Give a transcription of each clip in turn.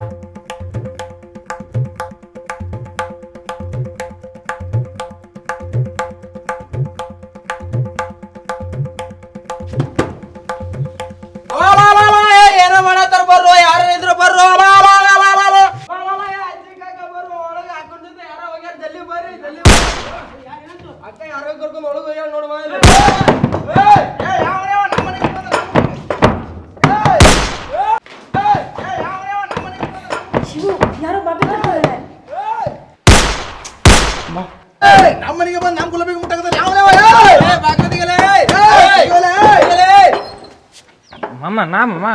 ಏನೋ ಮಮ್ಮ ನಾ ಮಮ್ಮ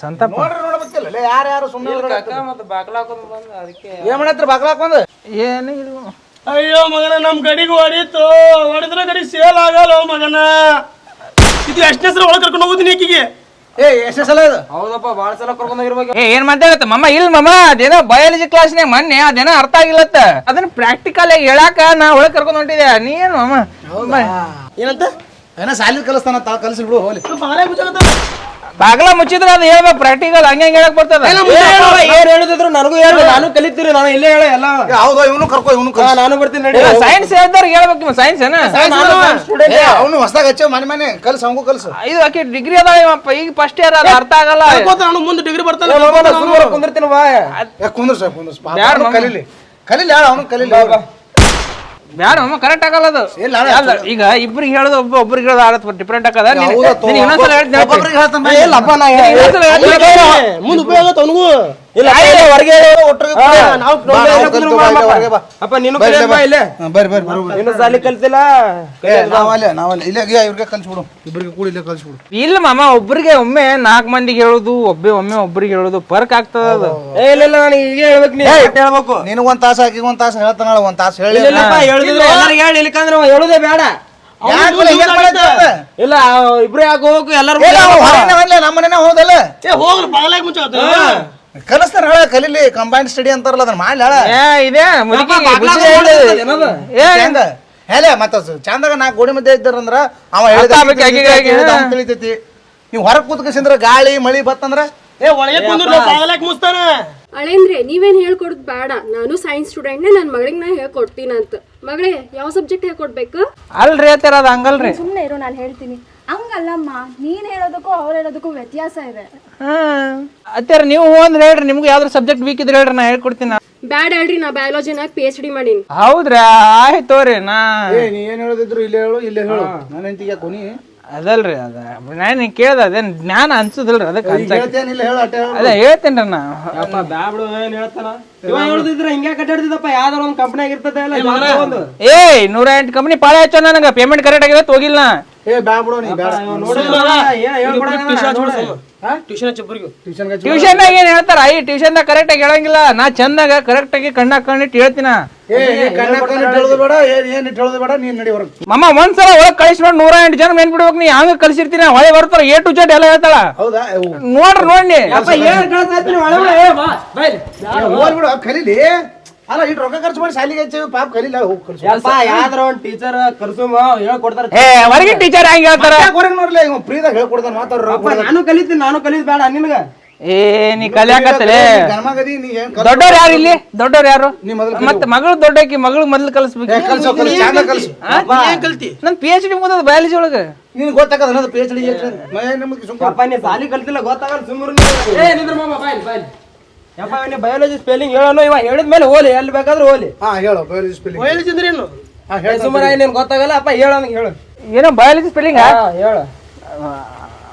ಸಂತಪ್ಪ ನೋಡ್ರಿ ನೋಡ್ಬೇಕಲ್ಲ ಯಾರು ಯಾರು ಸುಮ್ಮನೆ ಮತ್ತೆ ಬಾಕ್ಲ ಹಾಕೊಂಡ್ ಬಂದ ಅದಕ್ಕೆ ಏನ್ ಮಾಡತ್ರಿ ಬಾಗ್ಲ ಹಾಕೊಂಡ್ ಏನು ಇದು ಅಯ್ಯೋ ಮಗನ ನಮ್ ಗಡಿಗೆ ಹೊಡೀತು ಹೊಡೆದ್ರೆ ಗಡಿ ಸೇಲ್ ಆಗಲ್ಲ ಮಗನ ಇದು ಎಷ್ಟನೇ ಸಲ ಒಳಗೆ ಕರ್ಕೊಂಡು ಹೋಗುದಿನಿ ಈಕಿಗೆ ಏ ಎಷ್ಟೇ ಸಲ ಇದು? ಹೌದಪ್ಪ ಬಾಳ ಸಲ ಕರ್ಕೊಂಡ್ ಹೋಗಿರ್ಬೇಕು. ಏ ಏನ್ ಮಾತಾಡತ್ತ ಮಮ್ಮ ಇಲ್ಲ ಮಮ್ಮ ಅದೇನೋ ಬಯಾಲಜಿ ಕ್ಲಾಸ್ನ್ಯಾಗ ಮೊನ್ನೆ ಅದೇನೋ ಅರ್ಥ ಆಗಿಲ್ಲತ್ತ. ಅದನ್ನ ಪ್ರಾಕ್ಟಿಕಲ್ ಆಗಿ ಹೇಳಾಕ ನಾ ಒಳಗ್ ಕರ್ಕೊಂಡ್ ಹೊಂಟಿದೆ ನೀ ಏನ್ ಮಮ್ಮ? ಏನಂತ? ಏನೋ ಸಾಲಿ ಕಲಿಸ್ತಾನ ತಾ ಕಲಿಸಿ ಬಿಡು ಹೋಲಿ ಬಾಳೆ ಬಾಗ್ಲ ಮುಚ್ಚಿದ್ರೆ ಅದು ಹೇಳ್ಬೇಕು ಪ್ರಾಕ್ಟಿಕಲ್ ಹಂಗೆ ಹಂಗೆ ಹೇಳಕ್ ಬರ್ತದ. ಏನ್ ಹೇಳಿದ್ರು ನನಗೂ ಹೇಳಿ ನಾನು ಕಲಿತೀರಿ ನಾನು ಇಲ್ಲೇ ಹೇಳ ಎಲ್ಲ. ಹೌದು ಇವನು ಕರ್ಕೋ ಇವನು ಕರ್ಕೋ. ನಾನು ಬರ್ತೀನಿ ನಡಿ. ಸೈನ್ಸ್ ಹೇಳ್ದವ್ರು ಹೇಳ್ಬೇಕು ಸೈನ್ಸ್ ಏನ? ಅವನು ಹೊಸದಾಗ ಹಚ್ಚೋ ಮನೆ ಮನೆ ಕಲ್ಸ ಅವಂಗೂ ಕಲ್ಸು. ಇದು ಆಕೆ ಡಿಗ್ರಿ ಅದ ಇವಪ್ಪ ಈಗ ಫಸ್ಟ್ ಇಯರ್ ಅದ ಅರ್ಥ ಆಗಲ್ಲ. ನಾನು ಮುಂದೆ ಡಿಗ್ರಿ ಬರ್ತಾನೆ ಕುಂದಿರ್ತೀನಿ ಬಾ. ಅವನು ಮಾಮ. ಕಲೀಲಿ. ಕಲೀಲಿ ಯಾರು ಅವನು ಕಲೀಲಿ. ಬ್ಯಾಡ ಅಮ್ಮ ಕರೆಕ್ಟ್ ಆಗಲ್ಲ ಅದು ಇಲ್ಲ, ಅಲ್ಲ, ಅಲ್ಲ, ಈಗ ಇಬ್ರಿಗೆ ಹೇಳೋದು ಒಬ್ಬ ಒಬ್ರಿಗೆ ಹೇಳೋದು ಡಿಫ್ರೆಂಟ್ ಆಗದ ನೀನು ಹೌದಾ ತೋ? ನೀನ್ ಇನ್ನೊಂದ್ಸಲ ಹೇಳ್ತೀನಿ ಹೇಳ್ತೀನಿ. ಇಲ್ಲಪ್ಪ ನಾ. ಮುಂದೆ ಉಪಯೋಗ ಆಗುತ್ತೆ ಅವನಿಗೂ ಇಲ್ಲ ಹೊರಗೆ. ಅಪ್ಪ ನೀನು ಬರ್ರಿ, ಕಲಿಯಪ್ಪ ಬರ್ರಿ. ಇಲ್ಲೇ ಹಾ, ಬರ್ರಿ ಬರ್ರಿ ಬರ್ರಿ. ಇನ್ನು ಸಾಲಿ ಕಲ್ತಿಲ್ಲ? ಏ ನಾವಲ್ಲೇ ನಾವಲ್ಲೇ. ಇಲ್ಲೇ ಏ, ಇವ್ರಿಗೆ ಕಲ್ಸ್ಬಿಡು. ಇಬ್ಬರಿಗೆ ಕೂಡಿ ಇಲ್ಲೇ ಕಲ್ಸ್ಬಿಡು. ಇಲ್ಲ ಮಾಮ ಒಬ್ರಿಗೆ ಒಮ್ಮೆ ನಾಲ್ಕು ಮಂದಿಗೆ ಹೇಳೋದು ಒಬ್ಬ ಒಮ್ಮೆ ಒಬ್ರಿಗೆ ಹೇಳೋದು ಪರ್ಕ್ ಆಗ್ತದ ಅದು. ಏ ಇಲ್ಲ ಇಲ್ಲ ನಾನು ಈಗ ಹೇಳ್ಬೇಕು ನೀ ಹೇಳ್ಬೇಕು. ನಿನಗೊಂದ್ ತಾಸು ಹಾಕಿ ಒಂದ್ ತಾಸು ಹೇಳ್ತಾನ ಒಂದ್ ತಾಸು ಹೇಳಿ. ಇಲ್ಲಪ್ಪ ಹೇಳಿದ್ರೆ ಎಲ್ಲರಿಗೆ ಹೇಳಿ ಇಲ್ಲಿಕಂದ್ರೆ ಅವ ಹೇಳುದೇ ಬೇಡ? ಇಲ್ಲ ಇಬ್ರು ಯಾಕೆ ಹೋಗು ಎಲ್ಲರೂ ಏ, ನಾವು ಹೊರಗಿನ ನಮ್ಮ ಮನೆನ ಹೋದಲ್ಲ. ಏ ಹೋಗ್ಲಿ ಬಾಗ್ಲಾಗ ಮುಚ್ಚಾಕತ್ತ ಕಲಿಸ್ತಾರ ಹೇಳ ಕಲೀಲಿ ಕಂಬೈನ್ ಸ್ಟಡಿ ಅಂತಾರಲ್ಲ ಅದನ್ನ ಮಾಡಿ ಹೇಳ. ಏ ಇದೆ ಮುದುಕಿ ಬುದ್ಧಿ ಹೇಳು. ಏನದು? ಏ ಹೆಂಗ ಹೇಳೆ ಮತ್ತ ಚಂದಾಗ ನಾ ಗೋಡಿ ಮಧ್ಯೆ ಇದ್ದಾರಂದ್ರ ಅವ ಹೇಳಿದ ಅರ್ಥ ಆಗ್ಬೇಕು, ಆಕಿಗೆ. ತಿಳಿತೈತಿ ನೀವು ಹೊರಗೆ ಕೂತ್ಕಸಿಂದ್ರ ಗಾಳಿ ಮಳಿ ಬತ್ತಂದ್ರ? ಏ ಒಳಗೆ ಕುಂದ್ರು ಬಾಗ್ಲಾಗ ಮುಚ್ತಾನ? ಅಳೇಂದ್ರೆ ನೀವೇನ್ ಹೇಳ್ಕೊಡೋದು ಬೇಡ. ನಾನು ಸೈನ್ಸ್ ಸ್ಟೂಡೆಂಟ್ನೇ ನನ್ನ ಮಗಳಿಗೆ ನಾ ಹೇಳ್ಕೊಡ್ತೀನಿ ಅಂತ ಮಗಳೇ ಯಾವ ಸಬ್ಜೆಕ್ಟ್ ಹೇಳ್ಕೊಡ್ಬೇಕು? ಅಲ್ರಿ ಹೇಳ್ತಾರ ಅದ ಹಂಗಲ್ರಿ. ಸುಮ್ಮನೆ ಇರು ನಾನು ಹೇಳ್ತೀನಿ. ಹಂಗಲ್ಲಮ್ಮ ನೀನ್ ಹೇಳೋದಕ್ಕೂ ಅವ್ರು ಹೇಳೋದಕ್ಕೂ ವ್ಯತ್ಯಾಸ ಇದೆ. ಹಾ. ಅತ್ಯಾರ ನೀವು ಹ್ಞೂ ಅಂದ್ರೆ ಹೇಳ್ರಿ ನಿಮ್ಗೆ ಯಾವ್ದ್ರ ಸಬ್ಜೆಕ್ಟ್ ಬೇಕಿದ್ರೆ ಇದ್ರೆ ಹೇಳ್ರಿ ನಾ ಹೇಳ್ಕೊಡ್ತೀನಿ. ಬ್ಯಾಡ್ ಬ್ಯಾಡ ಹೇಳ್ರಿ ನಾ ಬಯಾಲಜಿನಾಗ ಪಿ ಎಚ್ ಡಿ ಮಾಡೀನಿ. ಹೌದ್ರಿ? ಆಯ್ತು ತೋರಿ ನಾ ಏ ನೀ ಏನ್ ಹೇಳೋದಿದ್ರು ಇಲ್ಲೇ ಹೇಳು ಇಲ್ಲೇ ಹೇಳು. ನನ್ನ ಹೆಂಡತಿಗೆ ಕೊನಿ ಅದಲ್ರಿ ಅದ. ನಾನು ಕೇಳ್ದ ಅದೇನ್ ಜ್ಞಾನ ಅನ್ಸುದಿಲ್ರಿ ಅದಕ್ಕೆ ಅನ್ಸಕ್ ಹೇಳ್ತೇನಿಲ್ಲ ಹೇಳು ಅಟ್ಟೆ ಹೇಳು. ಅದೇ ಹೇಳ್ತೇನ್ರಿ ನಾ. ಅಪ್ಪ ಬ್ಯಾಬ್ಡು ಏನ್ ಹೇಳ್ತಾನ? ಇವ ಹೇಳುದಿದ್ರೆ ಹಿಂಗೆ ಕಟ್ಟಾಡ್ತಿದ್ದಪ್ಪ ಯಾವ್ದಾರ ಒಂದು ಕಂಪ್ನಿ ಆಗಿರ್ತದೆ ಅಲ್ಲ ಜಾಗ ಒಂದು. ಏಯ್ ನೂರ ಎಂಟು ಕಂಪ್ನಿ ಪಾಳೆ ಹಚ್ಚೋ ನನಗೆ. ಪೇಮೆಂಟ್ ಕರೆಕ್ಟ್ ಆಗಿರತ್ತೆ ಹೋಗಿಲ್ಲ ನಾ. ಏ ಬ್ಯಾ ಬಿಡು ನೀ ಬ್ಯಾಡ ಟ್ಯೂಷನ್ ಟ್ಯೂಷನ್ ಏನ್ ಹೇಳ್ತಾರ? ಐ ಟ್ಯೂಷನ್ದಾಗ ಕರೆಕ್ಟ್ ಆಗಿ ಹೇಳಂಗಿಲ್ಲ. ನಾ ಚಂದಾಗ ಕರೆಕ್ಟ್ ಆಗಿ ಕಣ್ಣ ಕಣ್ಣಿಟ್ಟು ಹೇಳ್ತೀನ. ಮಮ್ಮ ಒಂದ್ಸಲ ಒಳಗ್ ಕಳಿಸ್ಬಿಟ್ಟು ನೂರ ಎಂಟು ಜನ ಮೇನ್ ಬಿಡ್ಬೇಕು ನೀ. ಹಂಗ ಕಳಿಸಿರ್ತೀನಿ ಹೊಳೆ ಬರ್ತಾರ ಎ ಟು ಜೆಡ್ ಎಲ್ಲ ಹೇಳ್ತಾಳ. ನೋಡ್ರಿ ನೋಡಿ ಕಲೀಲಿ. ಅಲ್ಲ ಈ ರೊಕ್ಕ ಖರ್ಚು ಮಾಡಿ ಶಾಲಿಗೆ ಹಚ್ಚಿ ಪಾಪ ಕಲಿಲ್ಲ ಹೋಗಿ ಕಲ್ಸು ಯಪ್ಪ ಯಾವ್ದಾರ ಒಂದ್ ಟೀಚರ್ ಕರ್ಸುಮ ಹೇಳ್ಕೊಡ್ತಾರ. ಏ ಹೊರಗಿನ ಟೀಚರ್ ಹೆಂಗ್ ಹೇಳ್ತಾರ? ಹೊರಗೆ ನೋಡ್ಲಿ ಇವ ಫ್ರೀದಾಗ ಹೇಳ್ಕೊಡ್ತಾನ ಮಾತಾಡ್ರ ಅಪ್ಪ ನಾನು ಕಲಿತೀನಿ ನಾನು ಕಲಿದ್ ಬೇಡ ನಿನಗ. ಏ ನೀ ಕಲಿಯಾಕತ್ತಲೆ. ಗಣಮಗದಿ ನೀ ಏನ್ ಕಲ್ಸು? ದೊಡ್ಡವ್ರು ಯಾರು ಇಲ್ಲಿ? ದೊಡ್ಡವ್ರು ಯಾರು? ನೀ ಮೊದಲು ಮತ್ತೆ ಮಗಳು ದೊಡ್ಡಕಿ ಮಗಳು ಮೊದ್ಲು ಕಲಿಸಬೇಕು. ಕಲ್ಸು ಕಲ್ಸು ಚಂದ ಕಲ್ಸು. ಏನ್ ಕಲ್ತಿ? ನನ್ ಪಿ ಎಚ್ ಡಿ ಮುಗಿದ ಬಯಾಲಜಿ ಒಳಗ? ನಿನ್ ಗೊತ್ತಾಗದ ಅನ್ನೋದು ಪಿ ಎಚ್ ಡಿ ನಮಗೆ ಸುಮ್ಕ. ಅಪ್ಪ ನೀ ಸಾಲಿ ಕಲ್ತಿಲ್ಲ ಗೊತ್ತಾಗಲ್ಲ ಸುಮ್ಮನೆ ಏ ನಿಂದ್ರ ಮಾಮ ಬಾಯ್ಲ್ ಬಾಯ್ಲ್. ಯಪ್ಪ ಇಲ್ಲಿ ಬಯಾಲಜಿ ಸ್ಪೆಲ್ಲಿಂಗ್ ಹೇಳೋನು ಇವ ಹೇಳಿದ್ಮೇಲೆ ಹೋಲಿ ಎಲ್ಲಿ ಬೇಕಾದ್ರೂ ಹೋಲಿ. ಹಾ ಹೇಳು ಬಯಾಲಜಿ ಸ್ಪೆಲ್ಲಿಂಗ್ ಬಯಲಿಸಿದ್ರೆ ಏನು? ಹಾ ಹೇಳು ಸುಮ್ಮನೆ ನೀನ್ ಗೊತ್ತಾಗಲ್ಲ ಅಪ್ಪ ಹೇಳೋನಿಗೆ ಹೇಳು. ಏನೋ ಬಯಾಲಜಿ ಸ್ಪೆಲ್ಲಿಂಗ್ ಹಾ ಹೇಳು.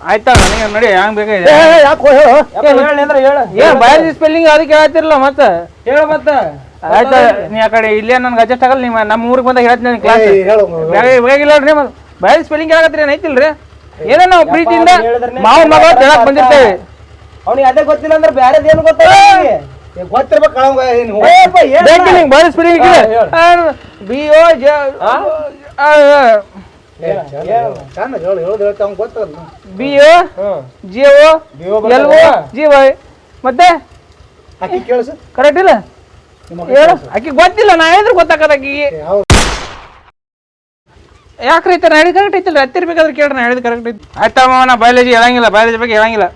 ಆಯ್ತಾ ನನಗೆ ನೋಡಿ ಹೆಂಗ್ ಬೇಕಾಗಿದೆ? ಯಾಕೆ ಹೇಳು? ಹೇಳಿ ಅಂದ್ರೆ ಹೇಳು. ಏನು ಬಯಾಲಜಿ ಸ್ಪೆಲ್ಲಿಂಗ್ ಅದಕ್ಕೆ ಹೇಳ್ತಿರಲ್ಲ ಮತ್ತೆ? ಹೇಳು ಮತ್ತ. ಆಯ್ತಾ ನೀ ಆ ಕಡೆ ಇಲ್ಲೇ ನನ್ಗೆ ಅಡ್ಜಸ್ಟ್ ಆಗಲ್ಲ ನಿಮ್ಮ ನಮ್ಮ ಊರಿಗೆ ಬಂದಾಗ ಹೇಳ್ತೀನಿ ಕ್ಲಾಸ್ ಹೇಳು ಬೇಕಾಗಿಲ್ಲ ರೀ ಬಯಾಲಜಿ ಸ್ಪೆಲ್ಲಿಂಗ್ ಹೇಳಕತ್ರಿ ಏನ್ ಐತಿಲ್ರಿ? ಏನೋ ನಾವು ಪ್ರೀತಿಯಿಂದ ಮಾವ ಮಾವನ ಮಗ ಕೇಳಕ್ ಹೇಳಕ್ ಬಂದಿರ್ತೇವೆ. ಅವ್ನಿಗೆ ಅದೇ ಗೊತ್ತಿಲ್ಲ ಅಂದ್ರೆ ಬೇರೆ ಏನು ಗೊತ್ತಾಗ ಗೊತ್ತಿರ್ಬೇಕು ಕಳಂಗ B O J B O G O L O G Y. ಮತ್ತೆ? ಅಕ್ಕಿ ಕೇಳಿಸು. ಕರೆಕ್ಟ್ ಇಲ್ಲ? ಹೇಳು. ಅಕ್ಕಿ ಗೊತ್ತಿಲ್ಲ ನಾ ಹೇಳಿದ್ರೆ ಗೊತ್ತಾಗದ ಅಕ್ಕಿಗೆ ಹೌದು. ಯಾಕ್ರಿ ಐತೆ ನಾ ಹೇಳಿದ್ ಕರೆಕ್ಟ್ ಐತಿಲ್ಲ ಹತ್ತಿರ ಬೇಕಾದ್ರೆ ಕೇಳ್ರಿ ನಾ ಹೇಳಿದ್ ಕರೆಕ್ಟ್ ಐತಿ. ಆಯ್ತಾ ನಾ ಬಯಾಲಜಿ ಹೇಳಂಗಿಲ್ಲ ಬಯಾಲಜಿ ಬಗ್ಗೆ ಹೇಳಂಗಿಲ್ಲ.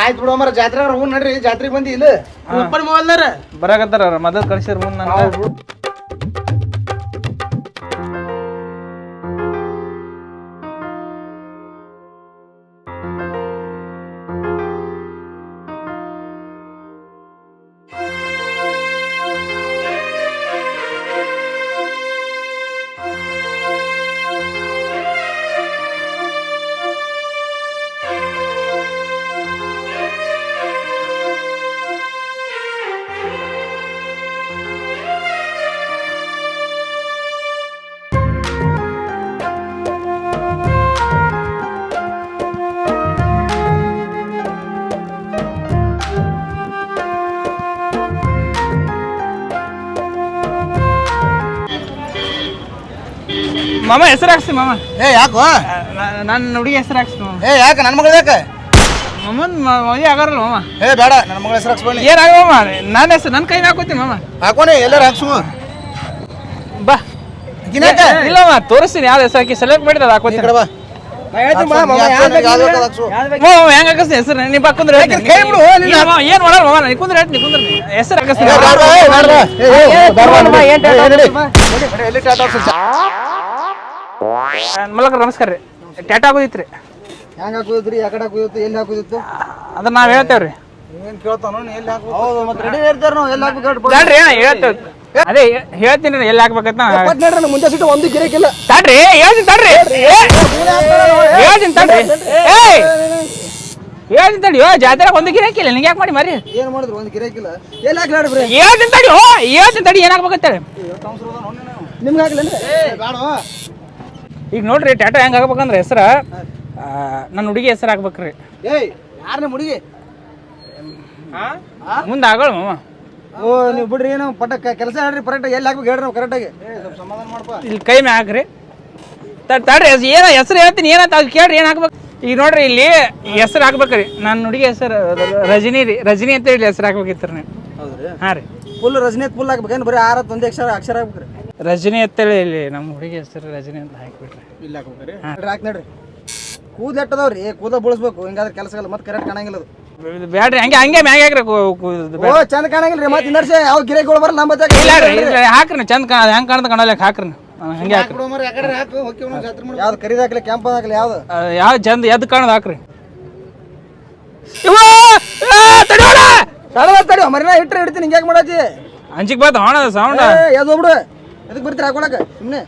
ಆಯ್ತು ಬಿಡು ಮರ ಜಾತ್ರೆ ಹೂ ನಡ್ರಿ ಜಾತ್ರೆಗೆ ಬಂದಿ ಇಲ್ಲ. ಮೊಬೈಲ್ದಾರ ಬರಾಕತ್ತಾರ ಮೊದಲು ಕಳ್ಸಿರ್ ಮುಂದೆ ನನಗೆ? ಮಾಮ ಹೆಸರು ಹಾಕ್ಸಿ ಮಾಮ ಏ ಯಾಕೋ ನನ್ನ ಹುಡುಗಿ ಹೆಸರು ಹಾಕ್ಸಿ ಮಾಮ ಏ ಯಾಕೆ ನನ್ನ ಮಗಳು ಯಾಕೆ ಮಾಮನ್ ಮದುವೆ ಆಗಾರಲ್ಲ ಮಾಮ ಏ ಬೇಡ ನನ್ನ ಮಗಳ ಹೆಸರು ಹಾಕ್ಸ್ಕೊಳ್ಳಿ ಏನಾಗ ಮಾಮ ನನ್ನ ಹೆಸರು ನನ್ನ ಕೈ ಹಾಕೋತಿ ಮಾಮ ಹಾಕೋಣ ಎಲ್ಲರೂ ಹಾಕ್ಸು ಬಾ ಇಲ್ಲ ಮಾ ತೋರಿಸ್ತೀನಿ ಯಾವ್ದು ಹೆಸರು ಹಾಕಿ ಸೆಲೆಕ್ಟ್ ಮಾಡಿದ ಅದು ಹಾಕೋತಿ ಹಾಕೋತೀನಿ ಬಾ ಹೇಳ್ತೀನಿ ಮಾಮ, ಮಾಮ, ಹಾಕ್ಸು, ಯಾವ್ದ್ ಬೇಕು ಯಾವ್ದ್ ನಿಮ್ಗೆ? ಬೇಕಾದ್ ಹಾಕ್ಸು. ಯಾವ್ದ್ ಬೇಕು? ಮಾಮ ಹೆಂಗ ಹಾಕಿಸ್ತೀನಿ ಹೆಸರು ನೀ ಬಾ ಕುಂದ್ರೆ ಯಾಕೆ ಕೈ ಬಿಡು, ನೀನು. ಮಾಡಲ್ಲ ಮಾಮ ನೀ ಕುಂದ್ರೆ ಹೇಳ್ತೀನಿ ಕುಂದ್ರೆ ಹೆಸರು ಹಾಕಿಸ್ತೀನಿ ಬೇಡ ನಮಸ್ಕಾರ ರೀ ಎಲ್ಲಿ ಹಾಕ್ಸು? ನಮಸ್ಕಾರ ರೀ ಟ್ಯಾಟಾ ಹೆಂಗ್ ಹಾಕುದಿತ್ರಿ ಯಾಕಡೆ ಕುಯ್ತು ಎಲ್ಲಿ ಹಾಕುದಿತ್ತು ಅದನ್ನ ನಾವು ಹೇಳ್ತೇವ್ರಿ ಏನ್ ಕೇಳ್ತಾನೋ ಎಲ್ಲಿ ಹಾಕು ಹೌದು ಮತ್ತೆ ರೆಡಿ ಇರ್ತಾರ ನಾವು ಎಲ್ಲಿ ಹಾಕ್ಬೇಕು ಬ್ಯಾಡ್ರಿ ಹೇಳ್ತೇವೆ ಅದೇ ಹೇ- ಹೇಳ್ತೀನಿ ರೀ ಎಲ್ಲಿ ಹಾಕ್ಬೇಕಂತ ನೋಡ್ರಿ ಮುಂದೆ ಸಿಟ್ಟು ಒಂದು ಗಿರಕಿಲ್ಲ ತಡ್ರಿ ಹೇಳ್ತೀನಿ ತಡ್ರಿ ಹೇಳ್ತೀನಿ ತಡ್ರಿ ಏಯ್ ಹೇಳ್ತೀನಿ ತಡಿ ಓ ಜಾತ್ರೆ ಒಂದು ಗಿರಾಕಿಲ್ಲ ನಿಂಗೆ ಯಾಕೆ ಮಾಡಿ ಮರಿ ಏನ್ ಮಾಡಿದ್ರು ಒಂದು ಗಿರಕಿಲ್ಲ ಎಲ್ಲಿ ಹಾಕ್ಲಾಡ್ರಿ ಬ್ರಿ ಹೇಳ್ತೀನಿ ತಡಿ ಓ ಹೇಳ್ತೀನಿ ತಡಿ ಏನು ಹಾಕ್ಬೇಕಂತೇಳಿ ನಿಮ್ಗೆ ಹಾಕ್ಲೇನ್ರಿ ಬೇಡ ಈಗ ನೋಡ್ರಿ ಟ್ಯಾಟೋ ಹೆಂಗೆ ಆಗ್ಬೇಕಂದ್ರೆ ಹೆಸರ ನನ್ನ ಹುಡುಗಿ ಹೆಸರು ಆಗ್ಬೇಕ್ರಿ ಏಯ್ ಯಾರನ್ನ ಹುಡುಗಿ? ಮುಂದೆ ಆಗೋಳ ಮಾಮ. ಓ ನೀವು ಬಿಡ್ರಿ ಏನು ಪಟ್ಟ ಕೆಲಸ ಹೇಳ್ರಿ ಕರೆಕ್ಟ್ ಎಲ್ಲಿ ಹಾಕ್ಬೇಕು ಹೇಳ್ರಿ ನಾವು ಕರೆಕ್ಟಾಗಿ ಸ್ವಲ್ಪ ಸಮಾಧಾನ ಇಲ್ಲಿ ಕೈ ಮ್ಯಾಗ ಹಾಕ್ರಿ. ತಡ್ ತಡ್ರಿ ಏನ ಹೆಸರು ಹೇಳ್ತೀನಿ ಏನಂತ ಅದು ಕೇಳ್ರಿ ಏನು ಹಾಕ್ಬೇಕು. ಈಗ ನೋಡ್ರಿ ಇಲ್ಲಿ ಹೆಸರು ಹಾಕ್ಬೇಕ್ರಿ. ನನ್ನ ಹುಡುಗಿ ಹೆಸರು ರಜನಿ ರೀ ರಜನಿ ಅಂತ ಹೇಳಿ ಹೆಸರು ಹಾಕ್ಬೇಕಿತ್ತು ನೀವು. ಹೌದ್ರಿ? ಹಾಂ ರೀ. ಫುಲ್ ರಜನಿ ಫುಲ್ ಹಾಕ್ಬೇಕೇನು ಬರೀ ಆರತ್ತು ಒಂದೇ ಅಕ್ಷರ ಅಕ್ಷರ ಹಾಕ್ಬೇಕ್ರಿ. ರಜನಿ ಅಂತೇಳಿ ಇಲ್ಲಿ ನಮ್ಮ ಹುಡುಗಿ ಹೆಸರು ರಜನಿ ಅಂತ ಹಾಕ್ಬಿಟ್ರಿ. ಇಲ್ಲ ಹಾಕ್ಬೇಕ್ರಿ ಹಾಕಿ ನೋಡ್ರಿ. ಕೂದಲು ಎಟ್ಟದವ್ರಿ? ಕೂದ ಬಳಸ್ಬೇಕು. ಹಿಂಗಾದ್ರೆ ಕೆಲಸ ಮತ್ತೆ ಕರೆಕ್ಟ್ ಕಾಣಂಗಿಲ್ಲ ಅದು. ಬ್ಯಾಡ್ರಿ ಹಂಗೆ ಹಂಗೆ ಮ್ಯಾಗ ಹಾಕ್ರಿ ಕೂ- ಕೂ- ಓ ಬ್ಯಾಡ. ಚಂದ ಕಾಣಂಗಿಲ್ಲ ರೀ ಮತ್ತೆ ಇನ್ನರ್ಸೆ ಯಾವ ಗಿರೆಗಳು ಬರಲ್ಲ ನಮ್ಮ ಇಲ್ಲ ರೀ ಇಲ್ಲ, ಹಾಕ್ರಿ ಚಂದ ಕಾಣ ಹೆಂಗೆ ಕಾಣ್ತ ಕಾಣಲ್ಲ ಹಾಕ್ರಿ ಹಂಗೆ ಹಾಕ್ರಿ. ಯಾವ್ದು ಕರಿದ ಹಾಕ್ಲಿ ಕೆಂಪ ಹಾಕ್ಲಿ ಯಾವ್ದು? ಯಾವ ಚಂದ ಎದ್ದು ಕಾಣದ ಹಾಕ್ರಿ. ಇವ್ವ! ಆ, ತಡಿಯೋಣ! ತಡ ತಡಿ ಮರಿನಾ ಇಟ್ರೆ ಇಡ್ತೀನಿ ಹಿಂಗ್ಯಾಕ್ ಮಾಡತ್ತಿ ಅಂಜಿಕ್ ಬಾತ್ ಹೋಣ ಸೌಂಡ್. ಯಾವ್ದು ಬಿಡು ಎದಕ್ ಬರ್ತೀರ ಹಾಕೊಳಕ ಸುಮ್ಮನೆ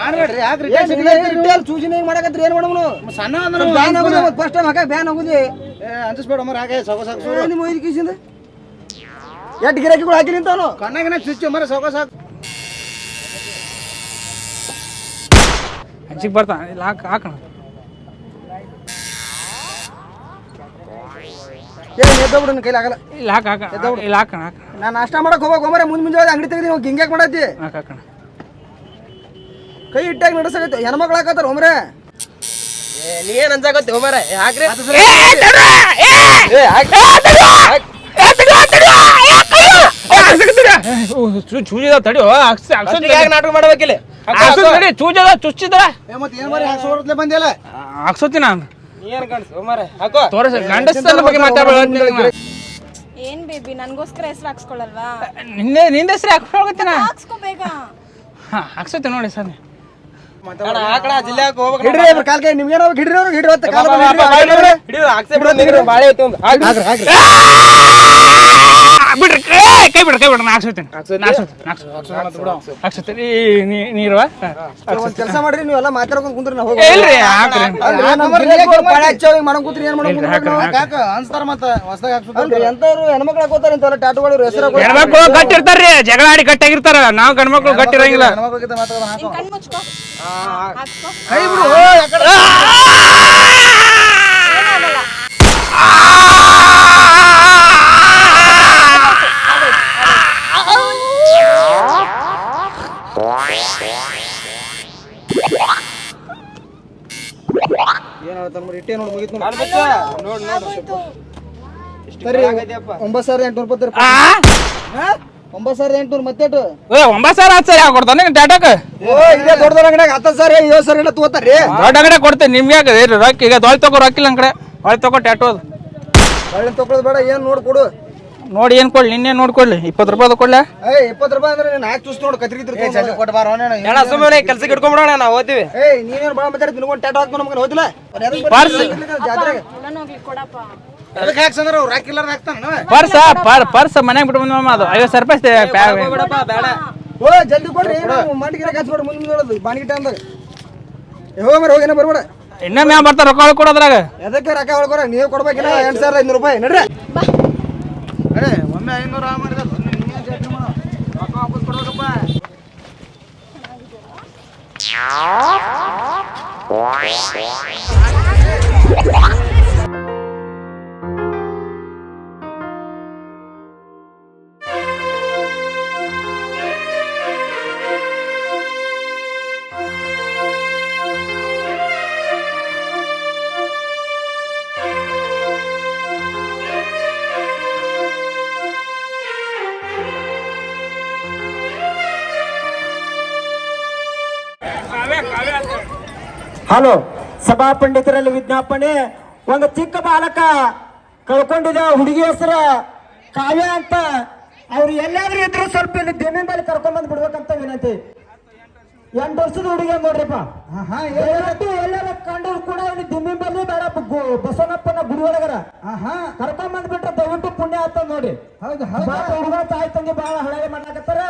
ಮಾಡ್ಬೇಡ್ರಿ ಯಾಕ್ರಿ ಚೂಸಿನ ಹಿಂಗ್ ಮಾಡಕತ್ರಿ ಏನ್ ಮಾಡಮ್ನು ಸಣ್ಣ ಬ್ಯಾನ್ ಆಗುದು ಫಸ್ಟ್ ಟೈಮ್ ಹಾಕ ಬ್ಯಾನ್ ಆಗುದಿ ಅಂಜಿಸ್ಬೇಡ ಮರ ಹಾಗೆ ಸೊಗ ಸಾಕು ನಿಮ್ಮ ಐದು ಕಿಸಿಂದ? ಎಟ್ ಗಿರಾಕಿಗಳು ಹಾಕಿ ನಿಂತವನು? ಕಣ್ಣಾಗಿನ ಸ್ವಿಚ್ ಮರ ಸೊಗ ಸಾಕು ಅಂಜಿಕ್ ಬರ್ತಾನ ಇಲ್ಲ ಹಾಕ ಹಾಕೋಣ. ಏನ್ ಎದ್ದ ಬಿಡು ನಿನ್ ಕೈಲಿ ಆಗಲ್ಲ. ಇಲ್ಲಿ ಹಾಕ ಹಾಕ ಇಲ್ಲಿ ಹಾಕೋಣ ಹಾಕೋಣ. ನಾನು ನಾಷ್ಟ ಮಾಡಕ್ ಹೋಗ್ಬೇಕು ಮರ ಮುಂದ್ ಮುಂಜಾನೆ ಅಂಗಡಿ ತೆಗ್ದಿ ಹೋಗಿ ಹಿಂಗ್ಯಾಕ್ ಮಾಡತ್ತಿ? ಹಾಕ್ ಹಾಕೋಣ. ಕೈ ಇಟ್ಟಾಗ ನಡೆಸಕತ್ತಿ. ಹೆಣ್ಮಕ್ಳು ಹಾಕತ್ತಾರ ಹೋಮ್ರೆ ಏ, ನೀ ಏನ್ ಅನ್ಸಾಕತ್ತಿ ಹೋಮರ ಹಾಕ್ರಿ. ಚೂಜಿದ ತಡಿಯೋ ನಾಟಕ ಮಾಡ್ಬೇಕಿಲ್ಲ ಚೂಜದ ಚುಚ್ಚಿದ. ಬಂದಿಲ್ಲ ಹಾಕ್ಸೋತಿ ನಾನು ನೀ ಏನ್ ಕಾಣಿಸ್ ಹೋಮರ ಹಾಕೋ. ತೋರಿಸ ಗಂಡಸನ ಬಗ್ಗೆ ಮಾತಾಡಬೇಡ ಏನ್ ಬೇಬಿ ನನ್ಗೋಸ್ಕರ ಹೆಸರು ಹಾಕ್ಸ್ಕೊಳಲ್ವಾ? ನಿನ್ನೆ ನಿಂದ ಹೆಸರು ಹಾಕ್ಸ್ಕೊಳಕತ್ತೀನ? ಹಾಕ್ಸ್ಕೋ ಬೇಗ. ಹಾ ಹಾಕ್ಸೋತಿ ನೋಡಿ ಸರ್. ಹಿಡ್ರಿ ಅವ್ರ ಕಾಲ್ ಕೈ ನಿಮ್ಗೆ ಹಿಡ್ರಿ ಅವ್ರಿಗೆ ಹಿಡ್ರಿ ಕಾಲ ಹಿಡ್ರಿ ಬಾಳೆ ಐತಿ ಒಂದು. ಹಾಕ್ರಿ ಹಾಕ್ರಿ ಬಿಡ್ರಿ ಕೈ ಬಿಡ್ರಿ ಕೈ ಬಿಡ್ರಿ ನಾ ಹಾಕ್ಸೋತೀನಿ ಹಾಕ್ಸೋತೀನಿ ನೀರುವ ಒಂದ್ ಕೆಲಸ ಮಾಡ್ರಿ ನೀವೆಲ್ಲ ಮಾತಾಡ್ಕೊಂಡ್ ಕುಂದ್ರಿ ನಾವು ಇಲ್ರಿ ಹಾಕ್ರಿ ಮಾಡಕ್ ಕೂತ್ರಿ ಏನ್. ಅನ್ಸ್ತಾರ ಮತ್ತ ಹೊಸದಾಗ ಎಂತವ್ರು ಹೆಣ್ಮಕ್ಳು ಹಾಕೋತಾರ ಇಂತಲ್ಲ ಟ್ಯಾಟುಗಳು ಹೆಸರು ಹೆಣ್ಮಕ್ಳು ಗಟ್ಟಿರ್ತಾರ್ರಿ ಜಗಳ ಆಡಿ ಕಟ್ಟಾಗಿರ್ತಾರ ನಾವು ಗಂಡ್ಮಕ್ಳು ಗಟ್ಟಿರಂಗಿಲ್ಲ ಕೈ ಬಿಡು ಒಂಬತ್ತು ಸಾವಿರದ ಎಂಟುನೂರು ರೂಪಾಯಿ ಆ? ಒಂಬತ್ತು ಸಾವಿರದ ಎಂಟುನೂರು ಮತ್ತೆಟು ಏ ಒಂಬತ್ತು ಸಾವಿರ ಹತ್ತು ಸಾವಿರ ಕೊಡ್ತಾನೆ ಟಾಟಾಕ? ಓ ಇದೇ ದೊಡ್ಡ ದೊಡ್ಡ ಅಂಗಡಿಯಾಗ ಹತ್ತು ಏಳು ಎಲ್ಲ ತಗೋತಾರ್ರಿ. ದೊಡ್ಡ ಅಂಗಡಿ ಕೊಡ್ತೇನೆ ನಿಮ್ಗೆ ಯಾಕೆ? ರೊಕ್ಕ ಈಗ ದೊಡ್ಡ ತಗೋ ರೊಕ್ಕಿಲ್ಲ ಕಡೆ ಹೊಳ್ ತಗೋ ಟ್ಯಾಟೋ ಅದು. ಬಳ್ಳಿ ತಗೊಳ್ಳೋದು ಬೇಡ ಏನು ನೋಡ್ ಕೊಡು. ನೋಡಿ ಏನು ಕೊಡ್ಲಿ ನಿನ್ನೆ ನೋಡ್ಕೊಳ್ಳಿ ಇಪ್ಪತ್ತು ರೂಪಾಯಿ ಕೊಡ್ಲಾ? ಏ ಇಪ್ಪತ್ತು ರೂಪಾಯಿ ಅಂದ್ರೆ ನೀನು ಹಾಕಿ ಚೂಸ್ ನೋಡು ಕತ್ರಿ ಗಿತ್ರಿ ಕೊಟ್ಟು ಬಾರ ಅಣ್ಣ ಸುಮ್ಮನೆ ಕೆಲ್ಸಕ್ಕೆ ಇಟ್ಕೊಂಡ್ಬಿಡೋಣ ನಾವು ಓದ್ತೀವಿ. ಏ ನೀನೇನು ಭಾಳ ಮಾತಾಡಿ ತಿನ್ಕೊಂಡು ಟ್ಯಾಟೋ ಹಾಕೊಂಡು ನಮ್ಗೆ ಹೋದಿಲ್ಲ ಪರ್ಸ್. ಜಾತ್ರೆಗೆ. ಎದಕ್ಕೆ ಹಾಕ್ಸಂದ್ರೆ ಅವ್ರು ಹಾಕಿಲ್ಲ ಹಾಕ್ತಾನ ಪರ್ಸ ಪರ್ ಪರ್ಸ್ ಮನ್ಯಾಗ ಬಿಟ್ಟು ಬಂದ ಅದು ಐವತ್ತು ಸಾವಿರ ರೂಪಾಯಿ ಬಿಡಪ್ಪ ಬೇಡ. ಓ ಜಲ್ದಿ ಕೊಡ್ರಿ ಮಂಡಿಗೆ ಕೊಡಿ. ಮುಂದೆ ಮುಂದೆ ಹೇಳೋದು ಬಾಣಿಗೆ ಟೈಮ್ದಾಗ ಹೋಗ ಮರ ಹೋಗೇನ ಬರ್ಬೇಡ ಇನ್ನೊಮ್ಮೆ ಬರ್ತಾರೆ ರೊಕ್ಕ ಕೊಡೋದ್ರಾಗ. ಎದಕ್ಕೆ ರೊಕ್ಕ ಹೊಳ್ಕೊಡ ನೀವು ಕೊಡ್ಬೇಕಿಲ್ಲ ಎಂಟು ಸಾವಿರದ ಐನೂರು ರೂಪಾಯಿ. ನಡ್ರಿ. ಅರೆ ಒಮ್ಮೆ ಐನೂರು ಆ ಮಾಡಿದ ರೊಕ್ಕ ವಾಪಸ್ ಕೊಡ್ಬೇಕಪ್ಪ ಹಲೋ ಸಭಾ ಪಂಡಿತರಲ್ಲಿ ವಿಜ್ಞಾಪನೆ. ಒಂದು ಚಿಕ್ಕ ಬಾಲಕ ಕಳ್ಕೊಂಡಿದ ಹುಡುಗಿ ಹೆಸರ ಕಾವ್ಯ ಅಂತ. ಅವ್ರು ಎಲ್ಲಾದ್ರೂ ಇದ್ರು ಸ್ವಲ್ಪ ಇಲ್ಲಿ ಜಮೀನ್ ಮೇಲೆ ಕರ್ಕೊಂಡ್ ಬಂದು ಬಿಡ್ಬೇಕಂತ ವಿನಂತಿ. ಎಂಟು ವರ್ಷದ ಹುಡುಗಿ ನೋಡ್ರಿಪ್ಪ. ಎಲ್ಲಾರ ಕಂಡು ಕೂಡ ಇಲ್ಲಿ ದಿಮ್ಮಿನ ಮೇಲೆ ಬೇಡ. ಬಸವನಪ್ಪನ ಗುಡಿ ಒಳಗರ. ಕರ್ಕೊಂಡ್ ಬಂದ್ಬಿಟ್ರೆ ದಯವಿಟ್ಟು ಪುಣ್ಯ ಆತ ನೋಡಿ. ಹೌದು ಹುಡುಗ ತಾಯಿ ತಂಗಿ ಬಹಳ ಹಳೆ ಮಾಡಾಕತ್ತಾರ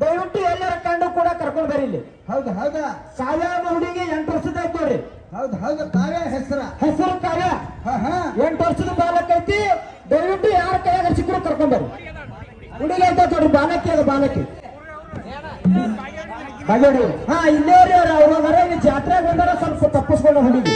ದಯವಿಟ್ಟು ಎಲ್ಲರ ಕಂಡು ಕೂಡ ಕರ್ಕೊಂಡು ಬರೀ ಇಲ್ಲಿ. ಹೌದು ಹೌದಾ. ಕಾವ್ಯ ಹುಡುಗಿ ಎಂಟು ವರ್ಷದ ಐತಿ ನೋಡ್ರಿ. ಹೌದು ಹೌದು. ಕಾವ್ಯ ಹೆಸರ. ಹೆಸರು ಕಾವ್ಯ ಎಂಟು ವರ್ಷದ ಬಾಲಕ ಐತಿ. ದಯವಿಟ್ಟು ಯಾರ ಕೈಯಾಗ ಸಿಕ್ಕರು ಕರ್ಕೊಂಡ್ ಬರ್ರಿ. ಹುಡುಗಿ ಅಂತ ನೋಡ್ರಿ ಬಾಲಕಿ ಅದು ಬಾಲಕಿ. ಹಾ ಇಲ್ಲೇ ರೀ ಅವ್ರ. ಅವ್ರ ಜಾತ್ರೆಗೆ ಬಂದಾರ ಸ್ವಲ್ಪ ತಪ್ಪಿಸ್ಕೊಂಡು ಹುಡುಗಿ.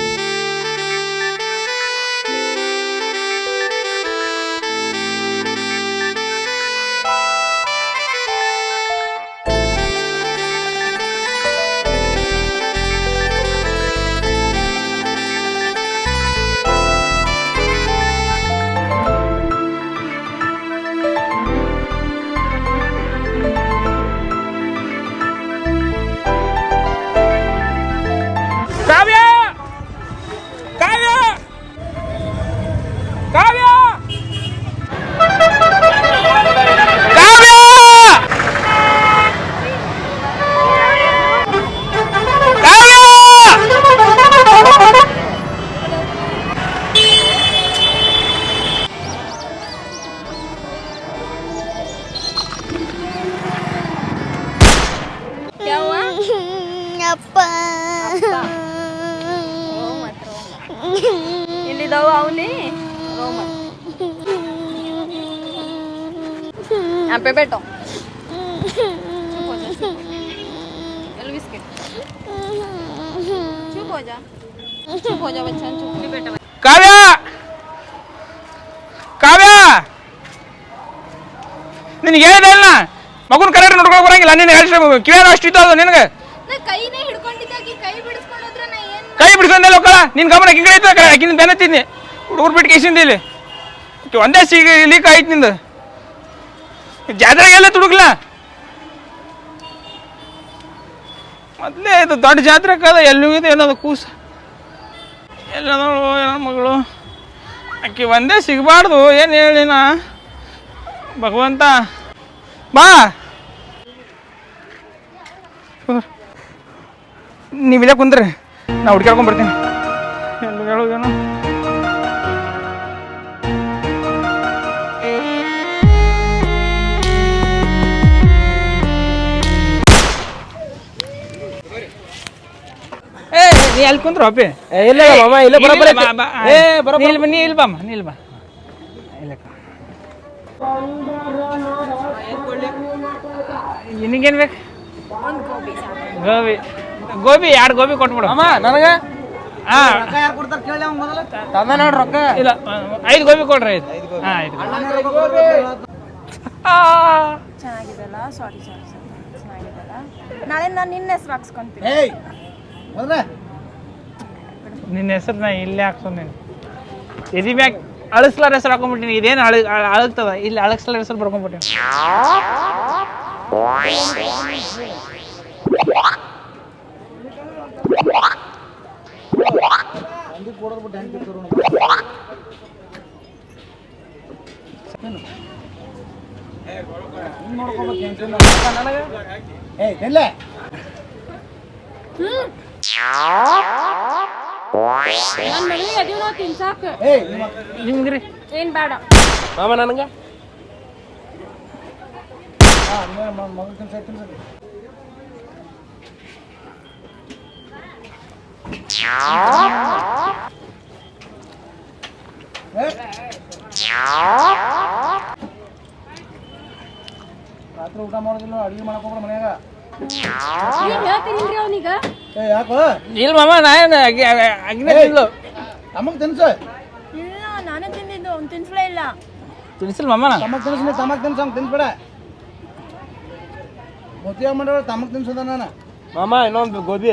ನಿನಗೆ ಹೇಳಿದೆ ಇಲ್ಲ ಮಗುನ ಕರೆಕ್ಟ್ ನೋಡ್ಕೊಂಡು ಬರಂಗಿಲ್ಲ ನಿನ್ನ ಹೇಳಿ ಕಿವಿಯಾಗ ಅಷ್ಟು ಇತ್ತು ಅದು ನಿನಗೆ. ನಾ ಕೈನೇ ಹಿಡ್ಕೊಂಡಿದ್ದಾಗಿ ಕೈ ಬಿಡಿಸ್ಕೊಂಡೋದ್ರೆ ನಾ ಏನ್ ಕೈ ಬಿಡಿಸ್ಕೊಂಡೆ ಹೋಗಲ್ಲ ನಿನ್ ಗಮನ ಹಿಂಗಡೆ ಇತ್ತು ಆಕಿನ ಬೆನ್ನತ್ತಿದ್ನಿ ಹುಡುಗರು ಬಿಟ್ಟು ಕೇಸಿಂದ ಇಲ್ಲಿ. ಆಕಿ ಒಂದೇ ಸಿಗ ಲೀಕ್ ಆಯ್ತು ನಿಂದು. ಜಾತ್ರೆಗೆ ಎಲ್ಲ ತುಡುಗ್ಲ ಮೊದಲೇ ಇದು ದೊಡ್ಡ ಜಾತ್ರೆ ಕದ ಎಲ್ಲೂ ಇದೆ ಏನದು ಕೂಸ. ಎಲ್ಲ ಏನೋ ಮಗಳು. ಆಕಿ ಒಂದೇ ಸಿಗಬಾರ್ದು ಏನು ಹೇಳಿ ನಾ ಭಗವಂತ ಬಾ. ನೀವಿಲ್ಲ ಕುಂದ್ರಿ ನಾ ಹುಡ್ಕ್ಯಾಡ್ಕೊಂಡ್ ಬರ್ತೀನಿ. ಎಲ್ಲಿ ಹೇಳೋದೇನು ಏ ನೀ ಅಲ್ಲಿ ಕುಂದ್ರು ಅಪ್ಪಿ? ಏ, ಇಲ್ಲ ಬಾಬಾ ಇಲ್ಲ ಬರೋಬ್ಬರ ಐತಿ. ಏ ಬರೋಬ್ಬರ. ನೀಲ್ ನೀ ಇಲ್ಲಿ ಬಾಮ್ಮ ನೀ ಇಲ್ಲಿ ಬಾ. ಇಲ್ಲ ನಿನಗೇನು ಬೇಕು? ಗೋಬಿ. ಗೋಬಿ ಎರಡು ಗೋಬಿ ಕೊಟ್ಬಿಡು. ಅಮ್ಮ ನನಗೆ? ಹಾಂ ತಂದ ನೋಡ್ರಿ ರೊಕ್ಕ. ಇಲ್ಲ ಐದು ಗೋಬಿ ಕೊಡ್ರಿ ಐದು. ಹಾ ಐದು ಆ. ಚೆನ್ನಾಗಿದೆಲ್ಲ? ಸಾರಿ ಸಾರಿ ಚೆನ್ನಾಗಿದೆಲ್ಲ? ನಾಳೆ ನಾನು ನಿನ್ನ ಹೆಸರು ಹಾಕ್ಸ್ಕೊಂತೀನಿ. ನಿನ್ನ ಹೆಸರು ನಾ ಇಲ್ಲೇ ಹಾಕ್ಸ್ಕೊಂಡೇನೆ ಎದಿ ಮ್ಯಾಗ ಅಳಸ್ಲಾರ ಹೆಸರು ಹಾಕೊಂಡ್ಬಿಟ್ಟಿನಿ ಇದೇನು ಅಳ ಅಳ- ಅಳಗ್ತದ ಇಲ್ಲಿ ಅಳಗ್ಸ್ಲಾರ ಹೆಸರು ಬರ್ಕೊಂಡ್ಬಿಟ್ಟಿನಿ ತಿನ್ನು ಹಿಂಗ್ ನನ್ನ ಮಗಳಿಗೆ ಅದೀವ್ ನಾವು ತಿನ್ಸಾಕ ಏಯ್ ನಿಮ್ಮ ನಿಮ್ಗ್ರಿ ಏನ್ ಬೇಡ. ಮಾಮ ನನಗೆ? ಹಾ ಮಗನ ತಿನ್ಸ ತಿನ್ಸ ರಾತ್ರಿ ಊಟ ಮಾಡೋದಿಲ್ಲ ಅಡಿಗೆ ಮಾಡಕ್ ಹೋಗ್ರ ಮನ್ಯಾಗ. ಹೇಳ್ತೀನಿ ಹೇಳ್ತೀನಿಲ್ರಿ ಅವನೀಗ? ಯಾಕೋ? ಇಲ್ಲ ಮಾಮ ನಾ ಏನು ಅಗ್ನಿ ತಿನ್ಲು ತಮಗ್ ತಿನ್ಸ. ಇಲ್ಲ ನಾನೇ ತಿಂದಿದ್ದು ಅವ್ನು ತಿನ್ಸಲೇ ಇಲ್ಲ. ತಿನ್ಸಿಲ್ಲ ಮಾಮ ತಮಗ್ ತಿನ್ಸ ತಮಗ್ ತಿನ್ಸ ಹಂಗ್ ತಿನ್ಸ್ಬೇಡ ಮತ್ತಿಯಾಗ ಮಾಡೋಳ ತಮಗ್ ತಿನ್ಸದ ನಾನು. ಮಾಮ ಇನ್ನೊಂದು ಗೋಬಿ.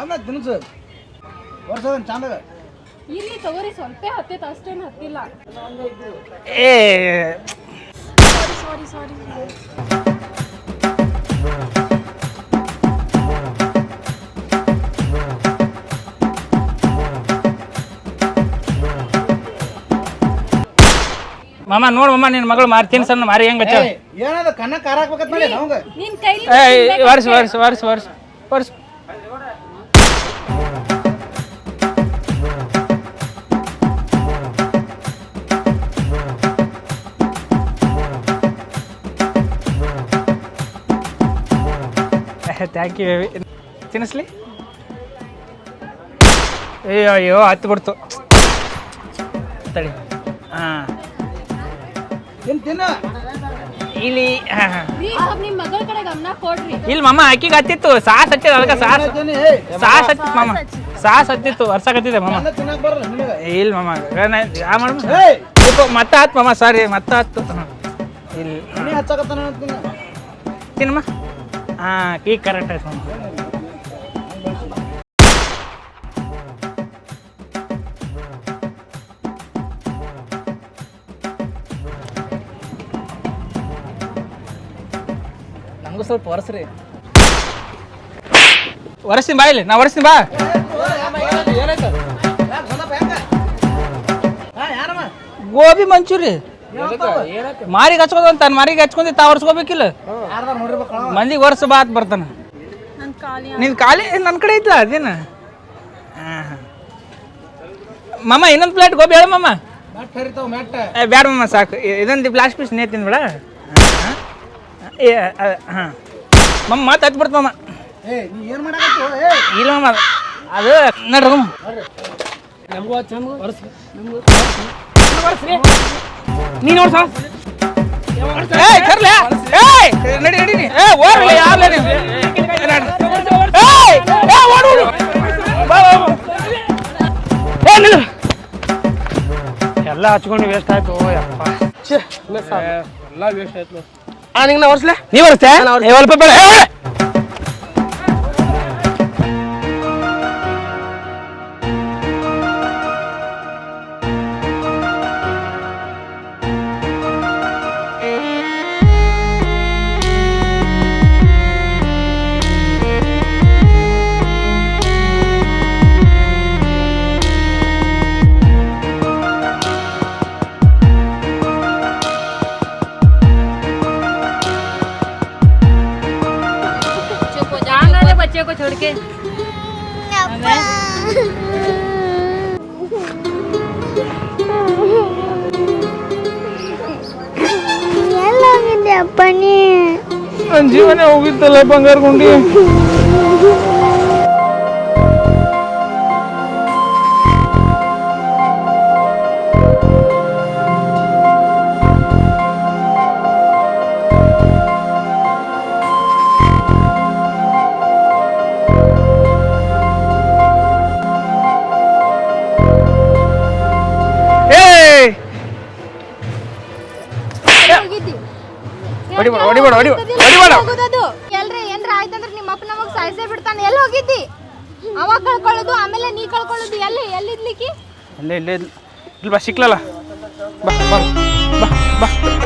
ಆಮೇಲೆ ತಿನ್ಸು. ವರ್ಷದ ಚಂದಾಗ. ಇಲ್ಲಿ ತಗೋರಿ ಸ್ವಲ್ಪ ಹತ್ತೈತೆ ಅಷ್ಟೇನು ಹತ್ತಿಲ್ಲ. ಏ ಸಾರಿ ಸಾರಿ ಮಾಮ ನೋಡ್ ಮಾಮ ನಿನ್ ಮಗಳು ಮಾರ್ತೀನಿ ಸಣ್ಣ ಮಾರಿ ಹೆಂಗ ಏನಾದ್ರು ಏನದ ಕಣ್ಣ ಕಾರ ಹಾಕ್ಬೇಕಂತ ಮಾಡಿ ನಮ್ಗ ನಿನ್ ಕೈಲಿ ಏ ವರ್ಷ ವರ್ಷ ವರ್ಷ ವರ್ಷ ವರ್ಷ ಥ್ಯಾಂಕ್ ಯು ತಿನ್ನಿಸ್ಲಿ? ಅಯ್ಯೋ ಅಯ್ಯೋ ಹತ್ತು ಬಿಡ್ತು ತಡಿ. ಹಾಂ. ಇಲ್ಲಿ ಇಲ್ಲಿ ಮಮ್ಮ ಅಕ್ಕಿಗೆ ಹತ್ತಿತ್ತು. ಸಾಸ್ ಹತ್ತಿದ ಅದಕ್ಕೆ ಸಾಸ್. ಸಾಸ್ ಹತ್ತಿತ್ತು ಮಮ್ಮ ಸಾಸ್ ಹತ್ತಿತ್ತು ವರ್ಷ ಕತ್ತಿದೆ ಮಮ್ಮ ಇಲ್ಲ ಮಮ್ಮ ಯಾ ಮಾಡ ಮತ್ತೆ ಆತ್ ಮಮ್ಮ ಸಾರಿ ಮತ್ತೆ ಹತ್ತು. ಇಲ್ಲಿ. ತಿನ್ನಮ್ಮ ಹಾಂ ಈಗ ಕರೆಕ್ಟ್ ಆಯ್ತು ನಮಗೂ ನಂಗೂ ಸ್ವಲ್ಪ ಒರೆಸ್ರಿ ಒರೆಸ್ತೀನಿ ಬಾ ಇಲ್ಲಿ ನಾ ಒರೆಸ್ತೀನಿ ಬಾ ಗೋಬಿ ಮಂಚೂರಿ ಮಾರಿಗೆ ಹಚ್ಕೋದು ಅಂತ ಮಾರಿಗೆ ಹಚ್ಕೊಂಡಿ ತಾ ಒರೆಸ್ಕೋಬೇಕಿಲ್ಲ? ಮಂದಿ ಮಂದಿಗೆ ವರ್ಷ ಬಾತ್ ಬರ್ತಾನ. ನಿನ್ ಖಾಲಿ ನನ್ನ ಕಡೆ ಐತ್ಲ ಅದೇನ? ಮಮ್ಮ ಇನ್ನೊಂದು ಪ್ಲೇಟ್ ಗೋಬಿ ಹೇಳ ಏ ಬ್ಯಾಡ ಮಾಮ ಸಾಕು. ಇದೊಂದು ಲಾಸ್ಟ್ ಪೀಸ್ ನೇ ತಿಂದ್ಬಿಡ ಹಾಂ ಮಮ್ಮ ಮತ್ತೆ ಹಚ್ಬಿಡ್ತು ಮಮ್ಮ ಮಾಮ ಇಲ್ಲ ಮಮ್ಮ ಅದು ನಡ್ರಿ ನಮಗೂ ಹಚ್ಚ ನಮಗೂ ವರ್ಷ ನೀ ನೋಡ್ ಸಾ ಏಯ್ ಕರ್ಲೆ! ಏಯ್! ನಡಿ ನಡಿ ನೀ. ಏ ಓಡ್ಲಿ ಯಾವ್ಲೆ ನೀ ಏ ಏ ಓಡು ಓಡು. ಬಾ ಬಾ. ಏ ನಿಲ್ಲು. ಎಲ್ಲ ಹಚ್ಕೊಂಡು ವೇಸ್ಟ್ ಆಯ್ತು ಯಪ್ಪ. ಎಲ್ಲ ವೇಸ್ಟ್ ಆಯ್ತು. ಆ ನಿಂಗೆ ನಾ ಒರ್ಸ್ಲೆ? ನೀವ್ ಬರ್ತೆ ಸ್ವಲ್ಪ ಬೇಡ. को छोड़ के ಎಲ್ಲೋಗಿದ್ದೆ ಅಪ್ಪ ನೀ ನನ್ನ ಜೀವನ ಹೋಗಿತ್ತಲ್ಲ ಬಂಗಾರ ಗುಂಡಿ ಹೊಡಿಬೇಡ ಹೊಡಿಬೇಡ ಹೊಡಿಬೇಡ ಹೊಡಿಬೇಡ. ಹೋಗೋದದು. ಎಲ್ರಿ ಏನ್ರ ಆಯ್ತಂದ್ರೆ ನಿಮ್ಮ ಅಪ್ಪ ನಮಗ್ ಸಾಯಿಸೇ ಬಿಡ್ತಾನೆ. ಎಲ್ಲಿ ಹೋಗಿದ್ದಿ? ಅವಾಗ ಕಳ್ಕೊಳ್ಳೋದು ಆಮೇಲೆ ನೀ ಕಳ್ಕೊಳ್ಳೋದು ಎಲ್ಲಿ ಎಲ್ಲಿದ್ಲಿಕ್ಕಿ? ಇಲ್ಲೇ ಇಲ್ಲೇ ಇಲ್ಲಿ ಬಾ ಸಿಕ್ಲಲ್ಲ. ಬಾ ಬಾ.